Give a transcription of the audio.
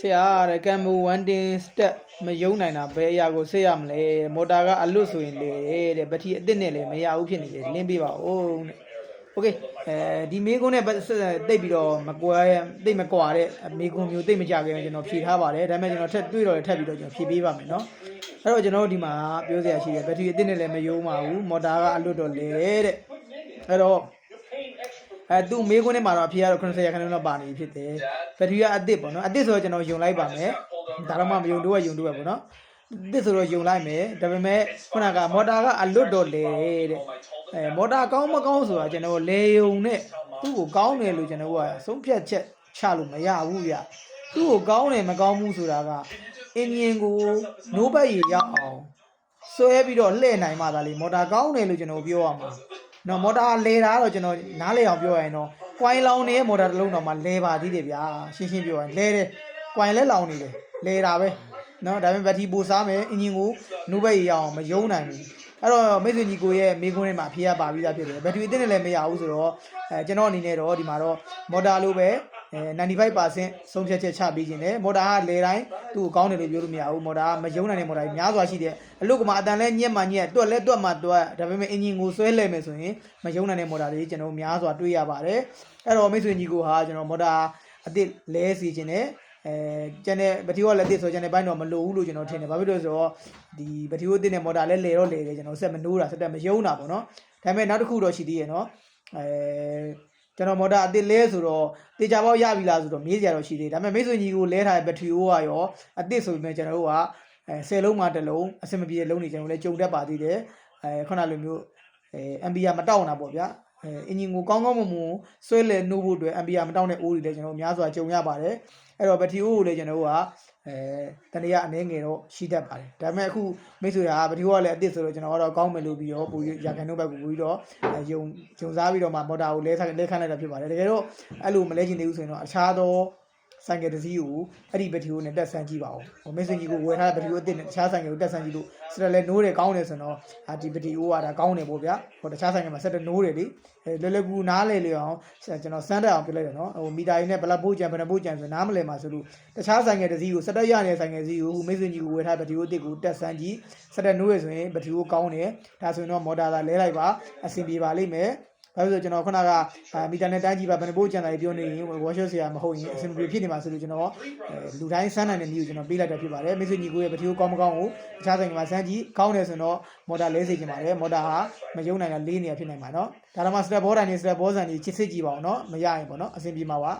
ဆရာတဲ့ကမ်မူ1 tin step မယုံနိုင်တာဘယ်အရာကိုဆက်ရမလဲမော်တာကအလွတ်ဆိုရင်လေတဲ့ဘက်ထရီအစ်စ်နဲ့လည်းမရဘူးဖြစ်နေတယ်လင်းပေးပါဦးတဲ့โอเคအဲဒီမေကွန်းနဲ့တိတ်ပြီးတော့မကွာတိတ်မကွာတဲ့မေကွန်းမျိုးတိတ်မကြခင်ကျွန်တော်ဖြေထားပါတယ်ဒါပေမဲ့ကျွန်တော်ထပ်တွေ့တော့ထပ်ပြီးတော့ကျွန်တော်ဖြေပေးပါမယ်เนาะအဲ့တော့ကျွန်တော်တို့ဒီမှာပြောစရာရှိတယ်ဘက်ထရီအစ်စ်နဲ့လည်းမယုံပါဘူးမော်တာကအလွတ်တော့လေတဲ့အဲ့တော့ အဲသူမေကွန်းနဲ့မှာတော့အဖြေကတော့90ရာခိုင်နှုန်းတော့ပါနေပြီဖြစ်တယ်ဘက်ထရီကအစ်စ်ပေါ့နော်အစ်စ်ဆိုတော့ကျွန်တော်ယုံလိုက်ပါမယ်ဒါတော့မှမယုံတော့ယုံတော့ပေါ့နော်အစ်စ်ဆိုတော့ယုံလိုက်မယ်ဒါပေမဲ့ခုနကမော်တာကအလွတ်တော့လေတဲ့အဲမော်တာကောင်းမကောင်းဆိုတာကျွန်တော်လေယုံနဲ့သူ့ကိုကောင်းတယ်လို့ကျွန်တော်ကဆုံးဖြတ်ချက်ချလို့မရဘူးဗျသူ့ကိုကောင်းတယ်မကောင်းဘူးဆိုတာကအင်ဂျင်ကိုနိုးဘက်ရရောက်အောင်ဆွဲပြီးတော့လှည့်နိုင်မှသာလေမော်တာကောင်းတယ်လို့ကျွန်တော်ပြောရမှာ နော်မော်တာလဲတာတော့ကျွန်တော်နားလဲအောင်ပြောရရင်တော့ကွိုင်းလောင်းနေတဲ့မော်တာတစ်လုံးတော့မှလဲပါသေးတယ်ဗျာရှင်းရှင်းပြောရင်လဲတယ်ကွိုင်းလဲလောင်းနေတယ်လဲတာပဲနော်ဒါပေမဲ့ဘက်ထရီပိုစားမယ်အင်ဂျင်ကိုနိုးဘက်ရရောက်အောင်မယုံနိုင်ဘူးအဲ့တော့မိတ်ဆွေညီကိုရဲ့မိကွန်းထဲမှာဖြေရပါပြီးသားဖြစ်တယ်ဘက်ထရီအစ်စ်နဲ့လည်းမရဘူးဆိုတော့အဲကျွန်တော်အနေနဲ့တော့ဒီမှာတော့မော်တာလိုပဲ အဲ95%ဆုံးဖြတ်ချက်ချပေးခြင်းနဲ့မော်တာကလေတိုင်းသူ့ကိုကောင်းတယ်လို့ပြောလို့မရဘူးမော်တာကမယုံနိုင်တဲ့မော်တာကြီးများစွာရှိတယ်အလုတ်ကမှအတန်လဲညက်မှညက်တွက်လဲတွက်မှတွက်ဒါပေမဲ့အင်ဂျင်ကိုဆွဲလဲမယ်ဆိုရင်မယုံနိုင်တဲ့မော်တာတွေကျွန်တော်များစွာတွေ့ရပါတယ်အဲ့တော့မိတ်ဆွေညီကိုဟာကျွန်တော်မော်တာအစ်စ်လဲစီခြင်းနဲ့အဲကျန်တဲ့ဗတီယိုကလက်သစ်ဆိုကျန်တဲ့ဘိုင်းတော့မလိုဘူးလို့ကျွန်တော်ထင်တယ်ဘာဖြစ်လို့လဲဆိုတော့ဒီဗတီယိုတစ်နဲ့မော်တာလဲလဲတော့လဲတယ်ကျွန်တော်ဆက်မနိုးတာဆက်တက်မယုံတာပေါ့နော်ဒါပေမဲ့နောက်တစ်ခုတော့ရှိသေးရဲ့နော်အဲ ကျွန်တော်မော်တာအစ်စ်လဲဆိုတော့တေချာပေါက်ရပြီလားဆိုတော့မေးစရာတော့ရှိသေးတယ်ဒါပေမဲ့မိတ်ဆွေညီကိုလဲထားတဲ့ဘက်ထရီအိုးကရောအစ်စ်ဆိုပေမဲ့ကျွန်တော်တို့ကအဲ10လုံးမှတစ်လုံးအဆင်မပြေတဲ့လုံးတွေကျွန်တော်လည်းကြုံတတ်ပါသေးတယ်အဲခုနလိုမျိုးအဲ MBR မတောက်တာပေါ့ဗျာအဲအင်ဂျင်ကိုကောင်းကောင်းမွန်မွန်ဆွဲလဲနှိုးဖို့အတွက် MBR မတောက်တဲ့အိုးတွေလည်းကျွန်တော်အများစွာကြုံရပါတယ်အဲ့တော့ဘက်ထရီအိုးကိုလည်းကျွန်တော်တို့က အဲတနေရအနေငယ်တော့ရှိတတ်ပါတယ်ဒါပေမဲ့အခုမိတ်ဆွေကဘက်ထရီအိုးကလည်းအစ်စ်ဆိုတော့ကျွန်တော်ကတော့ကောင်းမယ်လို့ပြီးတော့ပူရခိုင်နှုတ်ဘက်ကိုပူပြီးတော့အဲယုံယုံစားပြီးတော့မှမော်တာကိုလဲလဲခန့်လိုက်တာဖြစ်ပါတယ်တကယ်တော့အဲ့လိုမလဲချင်သေးဘူးဆိုရင်တော့အခြားသော ဆိုင်ကယ်တစ်စီးကိုအဲ့ဒီဘက်ထရီကိုနဲ့တက်ဆန်းကြည့်ပါဦးဟိုမက်ဆေ့ကြီးကိုဝယ်ထားတဲ့ဘက်ထရီကိုအစ်စ်နဲ့တခြားဆိုင်ကယ်ကိုတက်ဆန်းကြည့်လို့စက်လည်းနိုးတယ်ကောင်းတယ်ဆိုတော့အာဒီဘက်ထရီကိုကဒါကောင်းတယ်ပေါ့ဗျာဟိုတခြားဆိုင်ကယ်မှာဆက်တဲ့နိုးတယ်လေအဲလွယ်လွယ်ကူနားလေလေအောင်ကျွန်တော်စမ်းတက်အောင်ပြလိုက်တယ်နော်ဟိုမီတာရင်းနဲ့ဘလက်ဘိုးကြံဘယ်နှဘိုးကြံဆိုနားမလဲမှာဆိုလို့တခြားဆိုင်ကယ်တစ်စီးကိုစက်တက်ရနေတဲ့ဆိုင်ကယ်စီးကိုမက်ဆေ့ကြီးကိုဝယ်ထားတဲ့ဘက်ထရီကိုအစ်စ်ကိုတက်ဆန်းကြည့်စက်တဲ့နိုးရဆိုရင်ဘက်ထရီကိုကောင်းတယ်ဒါဆိုရင်တော့မော်တာသာလဲလိုက်ပါအဆင်ပြေပါလိမ့်မယ် ဘာလို့လဲဆိုကျွန်တော်ခုနကမီတာနဲ့တိုင်းကြည့်ပါဘယ်နှဘိုးကြံတာပြောနေရင်ဝါရှော့ဆရာမဟုတ်ရင်အဆင်ပြေဖြစ်နေမှာဆိုလို့ကျွန်တော်လူတိုင်းစမ်းနိုင်တဲ့မျိုးကျွန်တော်ပေးလိုက်တာဖြစ်ပါတယ်မိတ်ဆွေညီကိုရဲ့ဗတီကိုကောင်းမကောင်းကိုတခြားဆိုင်ကမှာစမ်းကြည့်ကောင်းတယ်ဆိုတော့မော်တာလဲစေချင်ပါတယ်မော်တာဟာမယုံနိုင်တာလေးနေရဖြစ်နိုင်ပါเนาะဒါတော့မှစတက်ဘောတိုင်းနဲ့စတက်ဘောဆန်ကြီးချစ်စစ်ကြည့်ပါအောင်เนาะမရရင်ပေါ့เนาะအဆင်ပြေမှာပါ